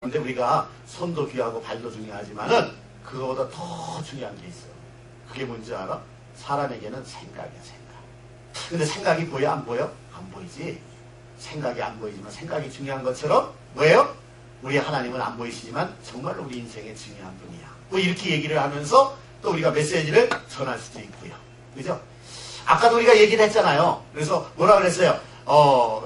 근데 우리가 손도 귀하고 발도 중요하지만은 그거보다 더 중요한 게 있어. 그게 뭔지 알아? 사람에게는 생각이야, 생각. 근데 생각이 보여, 안 보여? 안 보이지. 생각이 안 보이지만 생각이 중요한 것처럼 뭐예요? 우리 하나님은 안 보이시지만 정말로 우리 인생에 중요한 분이야. 뭐 이렇게 얘기를 하면서 또 우리가 메시지를 전할 수도 있고요. 그죠? 아까도 우리가 얘기를 했잖아요. 그래서 뭐라 그랬어요? 어, 에,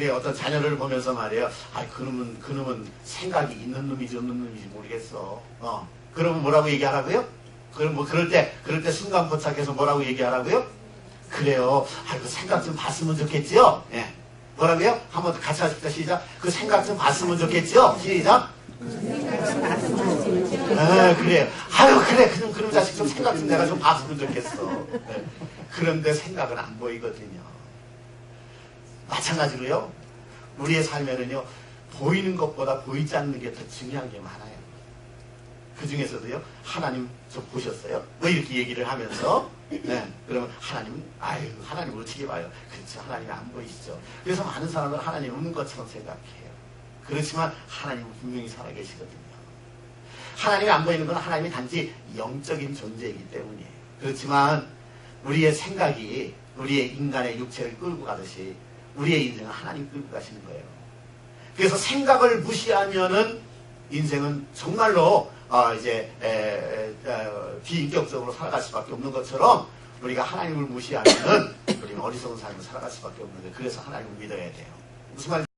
우리 어떤 자녀를 보면서 말이에요. 아, 그놈은, 그놈은 생각이 있는 놈이지 없는 놈인지 모르겠어. 어. 그러면 뭐라고 얘기하라고요? 그럼 뭐 그럴 때, 그럴 때 순간 포착해서 뭐라고 얘기하라고요? 그래요. 아이고, 생각 좀 봤으면 좋겠지요? 예. 뭐라고요? 한번 같이 하십시다. 시작. 그 생각 좀 봤으면 좋겠지요? 시작. 아, 그래요. 아유, 그래. 그럼, 그럼 자식 좀 생각 좀 내가 좀 봤으면 좋겠어. 네. 그런데 생각은 안 보이거든요. 마찬가지로요. 우리의 삶에는요. 보이는 것보다 보이지 않는 게 더 중요한 게 많아요. 그 중에서도요. 하나님 저 보셨어요? 뭐 이렇게 얘기를 하면서 네. 그러면 하나님 아유 하나님 어떻게 봐요? 그렇죠. 하나님이 안 보이시죠. 그래서 많은 사람은 하나님 없는 것처럼 생각해요. 그렇지만 하나님은 분명히 살아계시거든요. 하나님이 안 보이는 건 하나님이 단지 영적인 존재이기 때문이에요. 그렇지만 우리의 생각이 우리의 인간의 육체를 끌고 가듯이 우리의 인생은 하나님 끌고 가시는 거예요. 그래서 생각을 무시하면은 인생은 정말로 어, 이제 에, 에, 어, 비인격적으로 살아갈 수밖에 없는 것처럼 우리가 하나님을 무시하면은 우리는 어리석은 삶을 살아갈 수밖에 없는데 그래서 하나님을 믿어야 돼요. 무슨 말?